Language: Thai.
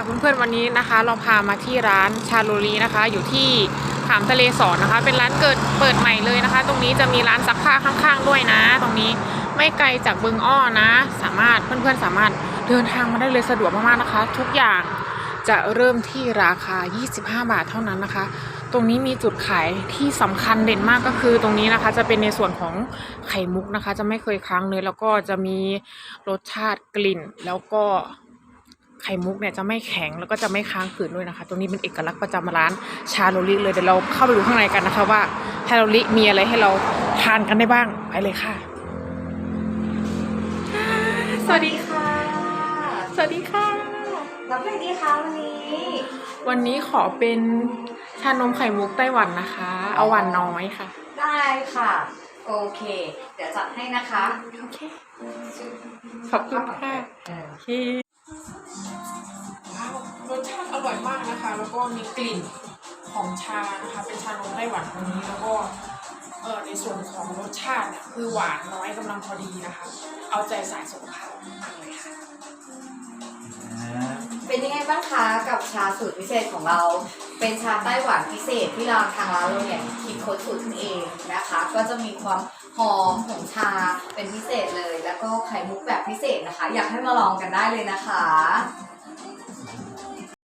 ค่ะเพื่อนๆวันนี้นะคะ เราพามาที่ร้านชาโลลีนะคะ อยู่ที่ขามทะเลสอนนะคะ เป็นร้านเกิดเปิดใหม่เลยนะคะ ตรงนี้จะมีร้านซักผ้าข้างๆ ด้วยนะ ตรงนี้ไม่ไกลจากบึงอ้อนะ สามารถเพื่อนๆสามารถเดินทางมาได้เลยสะดวกมากๆนะคะ ทุกอย่างจะเริ่มที่ราคา 25 บาทเท่านั้นนะคะ ตรงนี้มีจุดขายที่สำคัญเด่นมากก็คือตรงนี้นะคะ จะเป็นในส่วนของไข่มุกนะคะ จะไม่เคยค้างเลยแล้วก็จะมีรสชาติกลิ่นแล้วก็ ไข่มุกเนี่ยจะไม่แข็งแล้วก็จะไม่ค้างคืนด้วยนะคะ ตรงนี้เป็นเอกลักษณ์ประจำร้านชาโรลิเลยเดี๋ยวเราเข้าไปดูข้างในกันนะคะว่าชาโรลิมีอะไรให้เราทานกันได้บ้างไปเลยค่ะ สวัสดีค่ะ สวัสดีค่ะรับอะไรดีคะวันนี้ วันนี้ขอเป็นชานมไข่มุกไต้หวันนะคะ เอาหวานน้อยค่ะ ได้ค่ะ โอเค เดี๋ยวจัดให้นะคะ โอเคขอบคุณค่ะเออโอเค ร่อยมากนะคะ แล้วก็มีกลิ่นของชานะคะ เป็นชานมไต้หวันตรงนี้แล้วก็เออในส่วนของรสชาติเนี่ยคือหวานน้อยกำลังพอดีนะคะ เอาใจสายสุขภาพมากเลยค่ะ เป็นยังไงบ้างคะกับชาสูตรพิเศษของเรา เป็นชาไต้หวันพิเศษที่เราทางร้านเราเนี่ยคิดค้นสูตรขึ้นเองนะคะ ก็จะมีความหอมของชาเป็นพิเศษเลย แล้วก็ไข่มุกแบบพิเศษนะคะ อยากให้มาลองกันได้เลยนะคะ